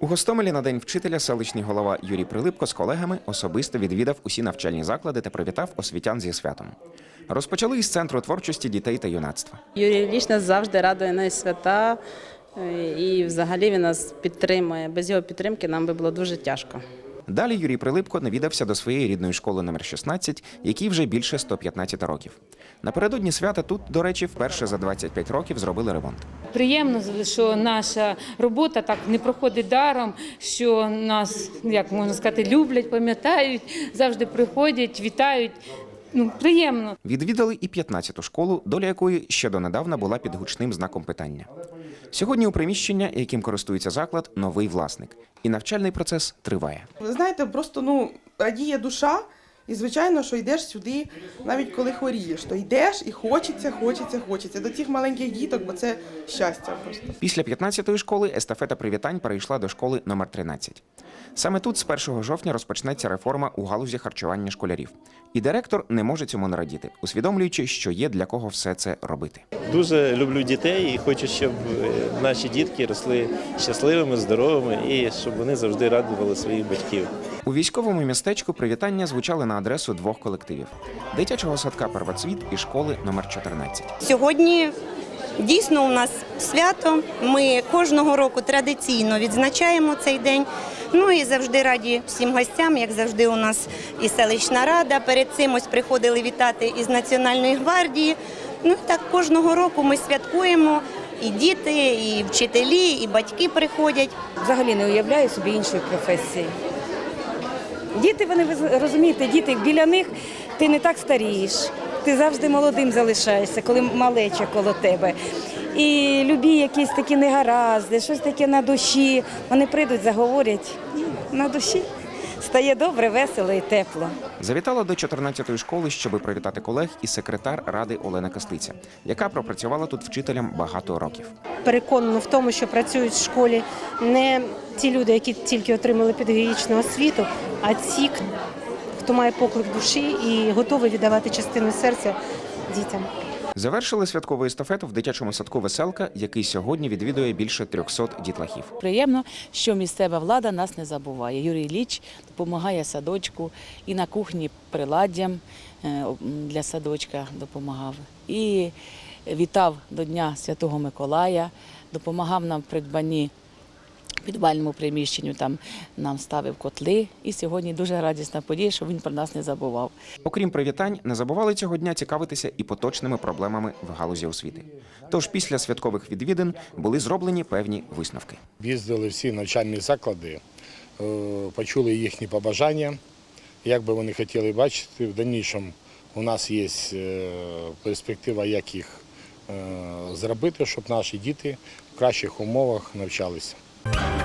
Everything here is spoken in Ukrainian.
У Гостомелі на день вчителя селищний голова Юрій Прилипко з колегами особисто відвідав усі навчальні заклади та привітав освітян зі святом. Розпочали із центру творчості дітей та юнацтва. Юрій Ілліч нас завжди радує на свята, і взагалі він нас підтримує. Без його підтримки нам би було дуже тяжко. Далі Юрій Прилипко навідався до своєї рідної школи номер 16, якій вже більше 115 років. Напередодні свята тут, до речі, вперше за 25 років зробили ремонт. Приємно, що наша робота так не проходить даром, що нас, як можна сказати, люблять, пам'ятають, завжди приходять, вітають. Ну, приємно. Відвідали і 15-ту школу, доля якої ще донедавна була під гучним знаком питання. Сьогодні у приміщення, яким користується заклад, новий власник, і навчальний процес триває. Ви знаєте, просто ну радіє душа, і звичайно, що йдеш сюди, навіть коли хворієш, то йдеш і хочеться, хочеться, хочеться до цих маленьких діток, бо це щастя просто. Після 15-ї школи естафета привітань перейшла до школи номер 13. Саме тут з 1 жовтня розпочнеться реформа у галузі харчування школярів. І директор не може цьому не радіти, усвідомлюючи, що є для кого все це робити. Дуже люблю дітей і хочу, щоб е, наші дітки росли щасливими, здоровими і щоб вони завжди радували своїх батьків. У військовому містечку привітання звучали на адресу двох колективів: дитячого садка Первоцвіт і школи номер 14. Сьогодні дійсно у нас свято. Ми кожного року традиційно відзначаємо цей день. Ну і завжди раді всім гостям, як завжди, у нас і селищна рада. Перед цим ось приходили вітати із Національної гвардії. Ну так кожного року ми святкуємо. І діти, і вчителі, і батьки приходять. взагалі не уявляю собі іншої професії. Діти, вони ви розумієте, діти біля них ти не так старієш, ти завжди молодим залишаєшся, коли малеча коло тебе. І любі якісь такі негаразди, щось таке на душі. Вони прийдуть, заговорять на душі. Стає добре, весело і тепло. Завітала до 14-ї школи, щоби привітати колег, і секретар ради Олена Костиця, яка пропрацювала тут вчителем багато років. переконана в тому, що працюють в школі не ті люди, які тільки отримали педагогічну освіту, а ті, хто має поклик душі і готовий віддавати частину серця дітям. Завершили святкову естафету в дитячому садку Веселка, який сьогодні відвідує більше 300 дітлахів. Приємно, що місцева влада нас не забуває. Юрій Ліч допомагає садочку і на кухні приладдям е, для садочка допомагав. І вітав до Дня Святого Миколая, допомагав нам в придбанні підвальному приміщенню, там нам ставив котли. І сьогодні дуже радісна подія, що він про нас не забував. Окрім привітань, не забували цього дня цікавитися і поточними проблемами в галузі освіти. Тож після святкових відвідин були зроблені певні висновки. Їздили всі навчальні заклади, е, почули їхні побажання, як би вони хотіли бачити. В дальнішому у нас є е, перспектива, як їх е, зробити, щоб наші діти в кращих умовах навчалися. Yeah.